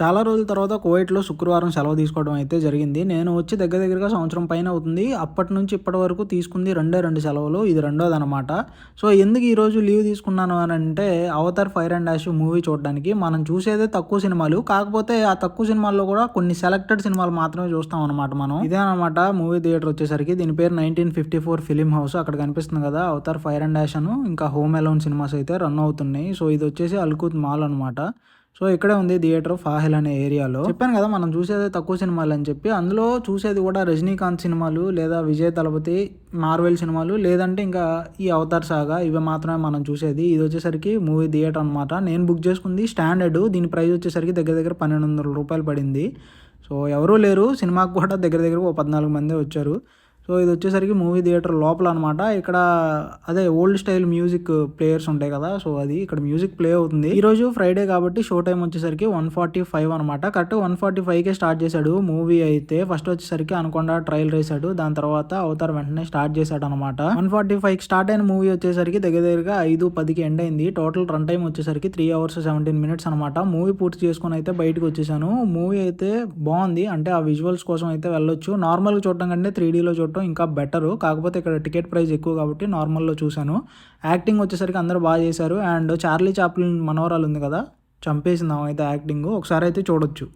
చాలా రోజుల తర్వాత కువైట్లో శుక్రవారం సెలవు తీసుకోవడం అయితే జరిగింది. నేను వచ్చి దగ్గర దగ్గరగా సంవత్సరం పైన అవుతుంది. అప్పటి నుంచి ఇప్పటి వరకు తీసుకుంది రెండే రెండు సెలవులు. ఇది రెండోది అనమాట సో ఎందుకు ఈరోజు లీవ్ తీసుకున్నాను అని అంటే Avatar fire and ash movie చూడడానికి మనం చూసేదే తక్కువ సినిమాలు. కాకపోతే ఆ తక్కువ సినిమాల్లో కూడా కొన్ని సెలెక్టెడ్ సినిమాలు మాత్రమే చూస్తాం అనమాట మనం. ఇదే అనమాట మూవీ థియేటర్ వచ్చేసరికి. దీని పేరు nineteen fifty four film house. అక్కడ కనిపిస్తుంది కదా అవతార్ ఫైర్ అండ్ డాష్ అను. ఇంకా హోమ్ అలోన్ సినిమాస్ అయితే రన్ అవుతున్నాయి. సో ఇది వచ్చేసి అల్కూత్ మాల్ అనమాట సో ఇక్కడే ఉంది థియేటర్ ఫాహిల్ అనే ఏరియాలో. చెప్పాను కదా మనం చూసేది తక్కువ సినిమాలు అని చెప్పి. అందులో చూసేది కూడా రజనీకాంత్ సినిమాలు లేదా విజయ్ తలపతి మార్వెల్ సినిమాలు. లేదంటే ఇంకా ఈ అవతార్ సాగా ఇవి మాత్రమే మనం చూసేది. ఇది వచ్చేసరికి మూవీ థియేటర్ అనమాట నేను బుక్ చేసుకుంది స్టాండర్డ్. దీని ప్రైస్ వచ్చేసరికి దగ్గర దగ్గర పన్నెండు వందల రూపాయలు పడింది. సో ఎవరూ లేరు. సినిమాకు కూడా దగ్గర దగ్గర ఓ పద్నాలుగు మంది వచ్చారు. సో ఇది వచ్చేసరికి మూవీ థియేటర్ లోపల అనమాట ఇక్కడ అదే ఓల్డ్ స్టైల్ మ్యూజిక్ ప్లేయర్స్ ఉంటాయి కదా సో అది ఇక్కడ మ్యూజిక్ ప్లే అవుతుంది. ఈ రోజు ఫ్రైడే కాబట్టి షో టైం వచ్చేసరికి వన్ ఫార్టీ ఫైవ్ అనమాట కరెక్ట్ వన్ ఫార్టీ ఫైవ్కే స్టార్ట్ చేశాడు మూవీ అయితే. ఫస్ట్ వచ్చేసరికి అనుకుండా ట్రయల్ వేసాడు దాని తర్వాత అవతార్ వెంటనే స్టార్ట్ చేశాడు అనమాట వన్ ఫార్టీ ఫైవ్ స్టార్ట్ అయిన మూవీ వచ్చేసరికి దగ్గర దగ్గరగా ఐదు పదికి ఎండ్ అయింది. టోటల్ రన్ టైం వచ్చేసరికి త్రీ అవర్స్ సెవెంటీన్ మినిట్స్ అనమాట మూవీ పూర్తి చేసుకుని అయితే బయటకు వచ్చేసాను. మూవీ అయితే బాగుంది అంటే ఆ విజువల్స్ కోసం అయితే వెళ్ళొచ్చు. నార్మల్గా చూడటం కంటే త్రీ డీలో చూడటం ఇంకా బెటరు. కాకపోతే ఇక్కడ టికెట్ ప్రైస్ ఎక్కువ కాబట్టి నార్మల్లో చూశాను. యాక్టింగ్ వచ్చేసరికి అందరూ బాగా చేశారు. అండ్ చార్లీ చాప్లిన్ మనవరాలు ఉంది కదా చంపేసింది అయితే యాక్టింగ్. ఒకసారి అయితే చూడొచ్చు.